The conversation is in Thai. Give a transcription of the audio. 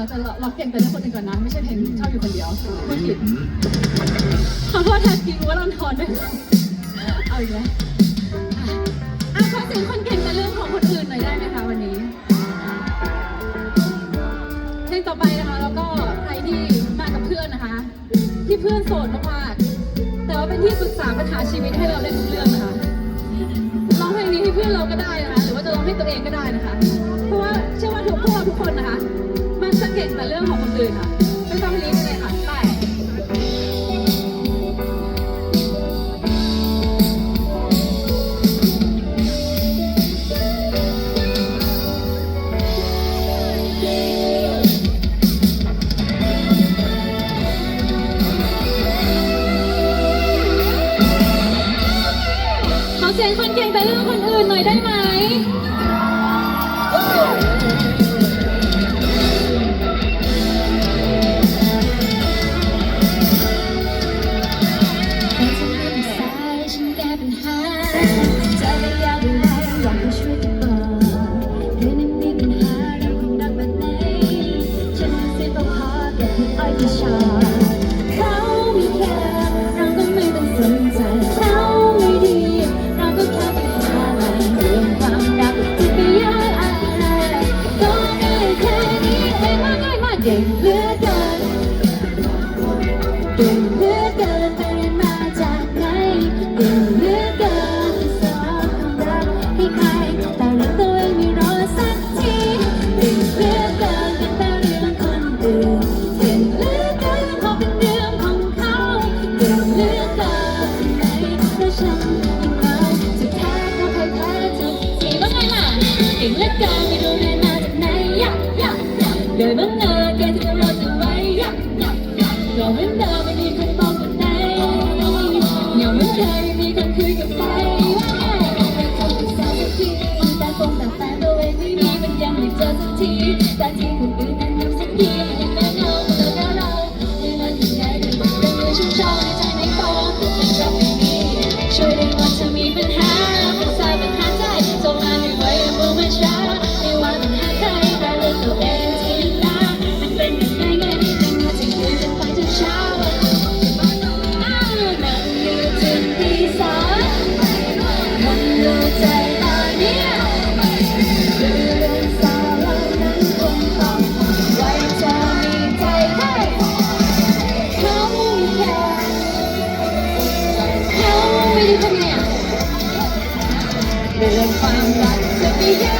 อจะร้องเพลงแต่เรื่องคนอื่นก่อนนะ ไม่ใช่เพลงชอบอยู่คนเดียวพูดผิดขอโทษแทนทีรู้ว่าเราทอนด้วยเอาอีกแล้วอะอะขอเสียงคนเก่งแต่เรื่องของคนอื่นหน่อยได้ไหมคะวันนี้เพลงต่อไปนะคะแล้วก็ใครที่มากับเพื่อนนะคะ ที่เพื่อนโสดมากๆแต่ว่าเป็นที่ปรึกษาปัญหาชีวิตให้เราได้ทุกเรื่องนะคะร้องเพลงนี้ให้เพื่อนเราก็ได้นะคะหรือว่าจะร้องให้ตัวเองก็ได้นะคะ มันะเก่งแต่เรื่องของคนอื่นค่ะไปฟังเพลงนี้กันเลยค่ะไปขอเสียงคนเก่งแต่เรื่องคนอื่นหน่อยได้ไหม เก่งเหลือเกินเก่งเหลือเกินไปเรียนมาจากไหนเก่งเหลือเกินสอนความรักให้ใครแต่เรื่องตัวเองไม่รอสักทีเก่งเหลือเกินเป็นแต่เรื่องคนอื่นเก่งเหลือเกินพอเป็นเรื่องของเขาเก่งเหลือเกินไหนเพราะฉันยังเหงาสุดท้ายเขาเคยแพ้ทุกทีว่าไงล่ะเก่งเหลือเกินไม่รู้เรียนมาจากไหนยักยักยักเดินบังเอิญ ยังไม่เจอสักทีแต่ที่คนอื่นนั้นทำสักทีมันยังไม่เงาเรื่องคว